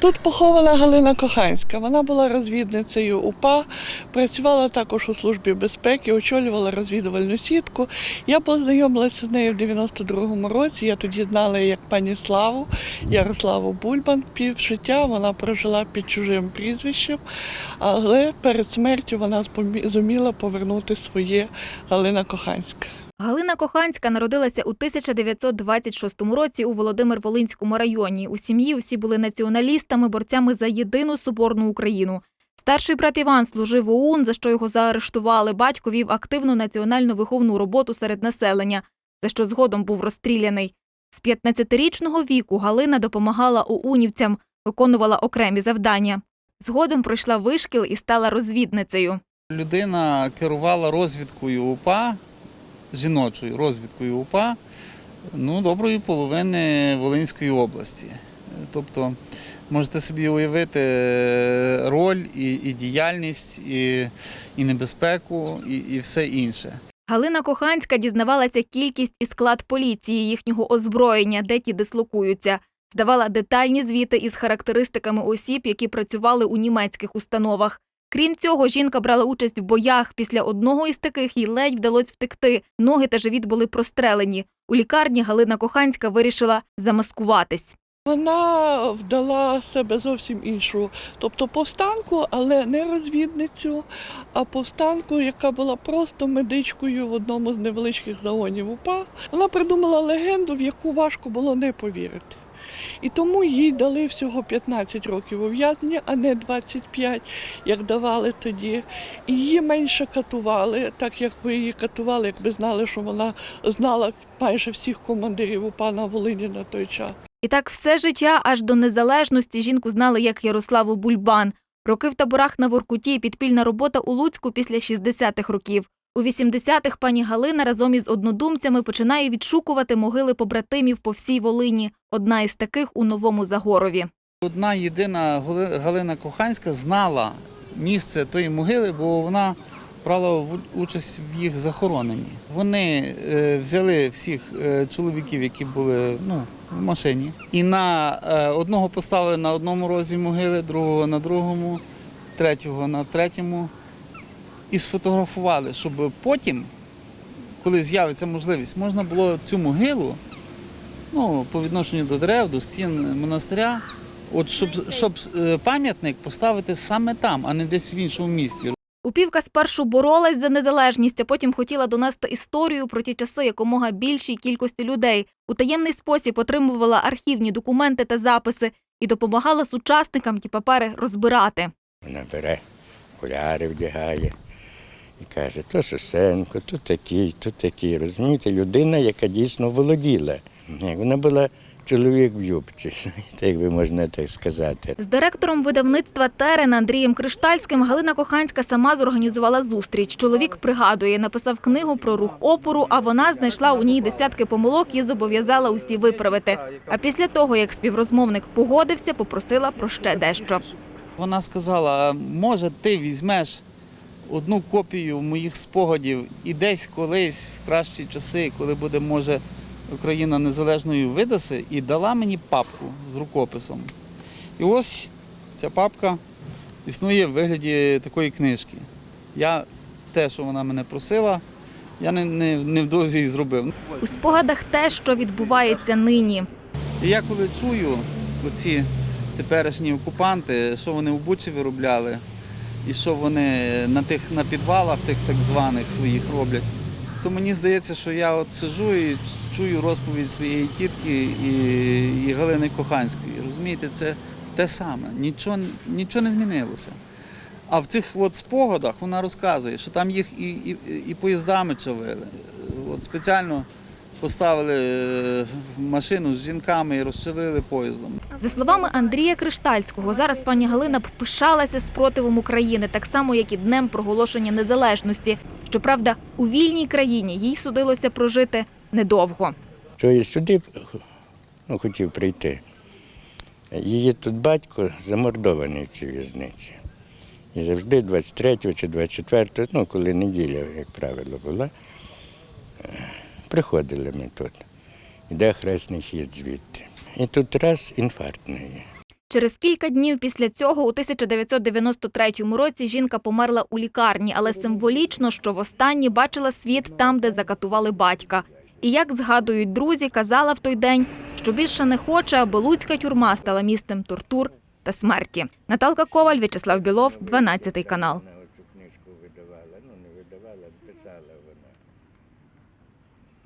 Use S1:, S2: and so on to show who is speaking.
S1: Тут похована Галина Коханська. Вона була розвідницею УПА, працювала також у службі безпеки, очолювала розвідувальну сітку. Я познайомилася з нею в 92-му році. Я тоді знала її як пані Славу, Ярославу Бульбан. Пів життя вона прожила під чужим прізвищем, але перед смертю вона зумі- зуміла повернути своє Галина Коханська.
S2: Галина Коханська народилася у 1926 році у Володимир-Волинському районі. У сім'ї усі були націоналістами, борцями за єдину соборну Україну. Старший брат Іван служив у ОУН, за що його заарештували. Батько вів активну національну виховну роботу серед населення, за що згодом був розстріляний. З 15-річного віку Галина допомагала ОУНівцям, виконувала окремі завдання. Згодом пройшла вишкіл і стала розвідницею.
S3: Людина керувала розвідкою УПА, жіночою розвідкою УПА, ну, доброї половини Волинської області. Тобто можете собі уявити е, роль і, і діяльність, і, і небезпеку, і, і все інше.
S2: Галина Коханська дізнавалася кількість і склад поліції, їхнього озброєння, де ті дислокуються. Здавала детальні звіти із характеристиками осіб, які працювали у німецьких установах. Крім цього, жінка брала участь в боях. Після одного із таких їй ледь вдалося втекти. Ноги та живіт були прострелені. У лікарні Галина Коханська вирішила замаскуватись.
S1: Вона вдала себе зовсім іншу, тобто повстанку, але не розвідницю, а повстанку, яка була просто медичкою в одному з невеличких загонів УПА. Вона придумала легенду, в яку важко було не повірити. І тому їй дали всього 15 років ув'язнення, а не 25, як давали тоді. І її менше катували, так якби її катували, якби знали, що вона знала майже всіх командирів УПА на Волині на той час.
S2: І так все життя аж до незалежності жінку знали як Ярославу Бульбан. Роки в таборах на Воркуті, підпільна робота у Луцьку після 60-х років. У 80-х пані Галина разом із однодумцями починає відшукувати могили побратимів по всій Волині. Одна із таких у Новому Загорові.
S3: Одна єдина Галина Коханська знала місце тої могили, бо вона брала участь в їх захороненні. Вони е, взяли всіх е, чоловіків, які були ну, в машині, і на е, одного поставили на одному розі могили, другого на другому, третього на третьому. І сфотографували, щоб потім, коли з'явиться можливість, можна було цю могилу ну, по відношенню до дерев, до стін монастиря, от щоб, щоб е, пам'ятник поставити саме там, а не десь в іншому місці.
S2: Упівка спершу боролась за незалежність, а потім хотіла донести історію про ті часи якомога більшій кількості людей. У таємний спосіб отримувала архівні документи та записи і допомагала сучасникам ті папери розбирати.
S4: Вона бере окуляри вдягає і каже, то Сосенко, то такий, то такий. Розумієте, людина, яка дійсно володіла. Як Вона була чоловік в юбці, як би можна так сказати.
S2: З директором видавництва Терен Андрієм Криштальським Галина Коханська сама зорганізувала зустріч. Чоловік пригадує, написав книгу про рух опору, а вона знайшла у ній десятки помилок і зобов'язала усі виправити. А після того, як співрозмовник погодився, попросила про ще дещо.
S3: Вона сказала: може, ти візьмеш одну копію моїх спогадів і десь колись в кращі часи, коли буде, може, Україна незалежною видаси, і дала мені папку з рукописом. І ось ця папка існує в вигляді такої книжки. Я те, що вона мене просила, я не, не, невдовзі і зробив.
S2: У спогадах те, що відбувається нині.
S3: І я коли чую оці теперішні окупанти, що вони в Бучі виробляли, і що вони на тих на підвалах тих так званих своїх роблять, то мені здається, що я от сижу і чую розповідь своєї тітки і, і Галини Коханської. Розумієте, це те саме, нічого, нічого не змінилося. А в цих от спогадах вона розказує, що там їх і, і, і поїздами чавили. От спеціально поставили е, машину з жінками і розчавили поїздом.
S2: За словами Андрія Криштальського, зараз пані Галина б пишалася спротивом України, так само як і днем проголошення незалежності. Щоправда, у вільній країні їй судилося прожити недовго.
S4: Що я сюди ну, хотів прийти. Її тут батько замордований в цій в'язниці. І завжди 23 чи 24, ну, коли неділя, як правило, була, приходили ми тут. Іде хресний хід звідти. І тут раз інфаркт неї.
S2: Через кілька днів після цього, у 1993 році, жінка померла у лікарні, але символічно, що востаннє бачила світ там, де закатували батька. І як згадують друзі, казала в той день, що більше не хоче, аби луцька тюрма стала місцем тортур та смерті. Наталка Коваль, В'ячеслав Білов, 12 канал.